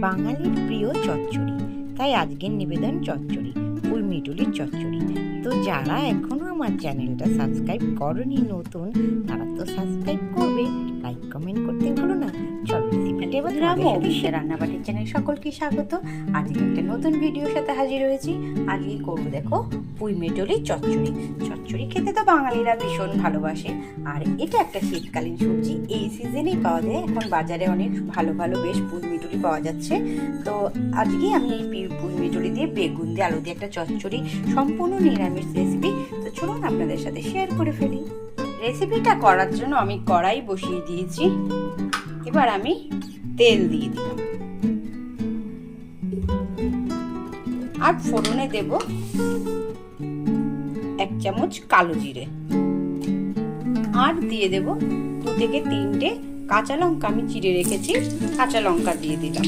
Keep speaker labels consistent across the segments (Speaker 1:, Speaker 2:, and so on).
Speaker 1: বাঙালির প্রিয় চচ্চড়ি। তাই আজকের নিবেদন চচ্চড়ি উর্মিটুলির চচ্চড়ি। তো যারা এখনও আমার চ্যানেলটা সাবস্ক্রাইব করনি নতুন, তারা তো সাবস্ক্রাইব করবে। লাইক, কমেন্ট করতে ভুলো না। চলো রেসিপিটা এবার
Speaker 2: রাম
Speaker 1: তোমাদের সাথে
Speaker 2: অভিষেক
Speaker 1: share
Speaker 2: রান্নাবাটির চ্যানেল সকলকে স্বাগত। আজকে একটা নতুন ভিডিওর সাথে হাজির হয়েছি। আজকে করব দেখো পুঁই মেটলি চচ্চড়ি। চচ্চড়ি খেতে তো বাঙালিরা ভীষণ ভালোবাসে। আর এটা একটা শীতকালীন সবজি। এই সিজনেই পাওয়া যায়। এখন বাজারে অনেক ভালো ভালো বেশ পুঁই মেটলি পাওয়া যাচ্ছে। তো আজকে আমি এই পুঁই মেটলি দিয়ে বেগুন দিয়ে আলু দিয়ে একটা চচ্চড়ি সম্পূর্ণ নিরামিষ রেসিপি তো চলুন আপনাদের সাথে শেয়ার করে ফেলি। রেসিপিটা করার জন্য আমি কড়াই বসিয়ে দিয়েছি। এবার আমি তেল দিয়ে দিলাম। আর ফোড়নে দেব এক চামচ কালো জিরে। আর দিয়ে দেব দু থেকে তিনটে কাঁচা লঙ্কা। আমি চিড়ে রেখেছি, কাঁচা লঙ্কা দিয়ে দিলাম।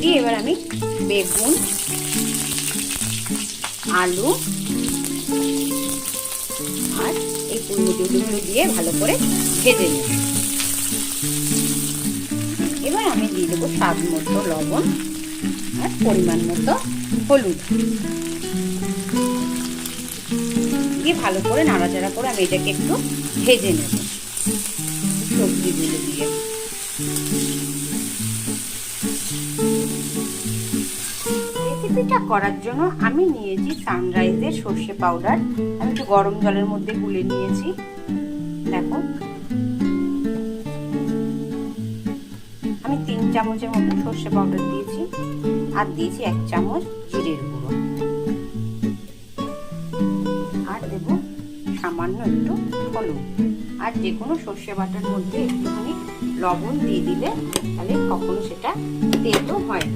Speaker 2: দিয়ে এবার আমি বেগুন, আলু আর এই কুলমুটিগুলো দিয়ে ভালো করে ভেজে নিই। এবার আমি দিয়ে দেবো স্বাদ মতো লবণ আর পরিমাণ মতো হলুদ। দিয়ে ভালো করে নাড়াচাড়া করে আমি এটাকে একটু ভেজে নেব। রেসিপিটা করার জন্য আমি নিয়েছি সানরাইজের সর্ষে পাউডার আমি একটু গরম জলের মধ্যে গুলে নিয়েছি। দেখো। আমি তিন চামচের মতো সর্ষে পাউডার দিয়েছি আর দিয়েছি এক চামচ জিরের গুঁড়ো। আর দেব সামান্য একটু হলুদ। আর যে কোনো সর্ষে বাটার মধ্যে একটুখানি লবণ দিয়ে দিলে তাহলে কখনো সেটা তেতো হয় না।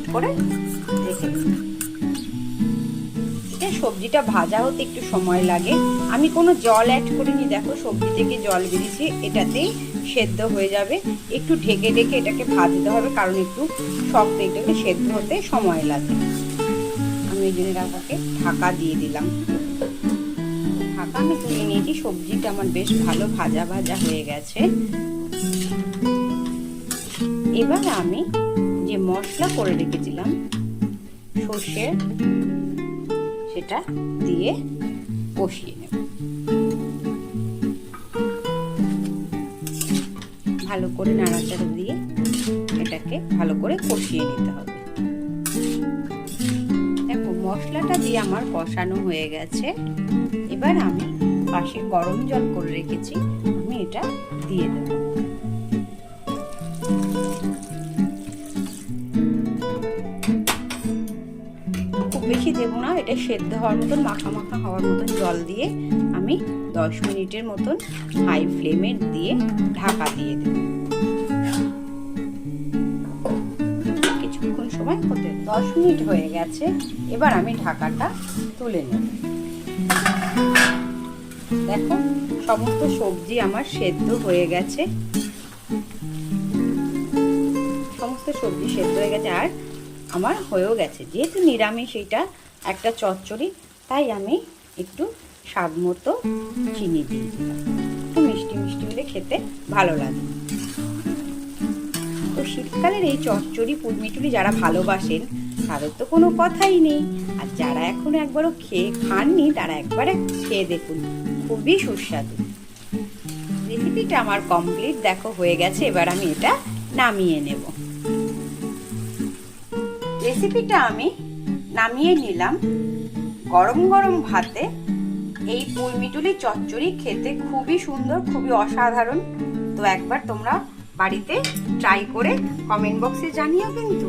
Speaker 2: মিক্সড করে রেখে এটা সবজিটা ভাজা হতে একটু সময় লাগে। আমি কোনো জল অ্যাড করিনি, দেখো সবজি থেকে জল বেরিয়েছে, এটাতেই সেদ্ধ হয়ে যাবে। একটু ঢেকে ঢেকে এটাকে ভাজতে হবে, কারণ একটু শক্ত এটাকে সেদ্ধ হতে সময় লাগে। আমি ওই জন্য রাখাকে ঢাকা দিয়ে দিলাম। ঢাকা আমি তুলে নিয়েছি, সবজিটা আমার বেশ ভালো ভাজা ভাজা হয়ে গেছে। এবার আমি যে মশলা করে রেখেছিলাম, সর্ষে, সেটা দিয়ে কষিয়ে নেব। ভালো করে নাড়াচাড়া দিয়ে এটাকে ভালো করে কষিয়ে নিতে হবে। দেখো, মশলাটা দিয়ে আমার কষানো হয়ে গেছে। এবার আমি পাশে গরম জল করে রেখেছি, আমি এটা দিয়ে দেব। বেশি দেবো না, এটা সেদ্ধ হওয়ার মতন, মাখা মাখা হওয়ার মতন জল দিয়ে আমি দশ মিনিটের মতন হাই ফ্লেমে দিয়ে ঢাকা দিয়ে দেব। কিছুক্ষণ সময় হতে, দশ মিনিট হয়ে গেছে, এবার আমি ঢাকাটা তুলে নেব। দেখো, সমস্ত সবজি আমার সেদ্ধ হয়ে গেছে। সমস্ত সবজি সেদ্ধ হয়ে গেছে, আর আমার হয়েও গেছে। যেহেতু নিরামিষ এটা একটা চচ্চড়ি, তাই আমি একটু স্বাদ মতো চিনি দিলাম। একটু মিষ্টি মিষ্টি হলে খেতে ভালো লাগে। তো শীতকালের এই চচ্চড়ি পুরমিটুলি যারা ভালোবাসেন, তাদের তো কোনো কথাই নেই। আর যারা এখনও একবারও খেয়ে খাননি, তারা একবারে খেয়ে দেখুন, খুবই সুস্বাদু। রেসিপিটা আমার কমপ্লিট, দেখো, হয়ে গেছে। এবার আমি এটা নামিয়ে নেব। রেসিপিটা আমি নামিয়ে নিলাম। গরম গরম ভাতে এই পুরমিটুলি চচ্চড়ি খেতে খুবই সুন্দর, খুবই অসাধারণ। তো একবার তোমরা বাড়িতে ট্রাই করে কমেন্ট বক্সে জানিও কিন্তু।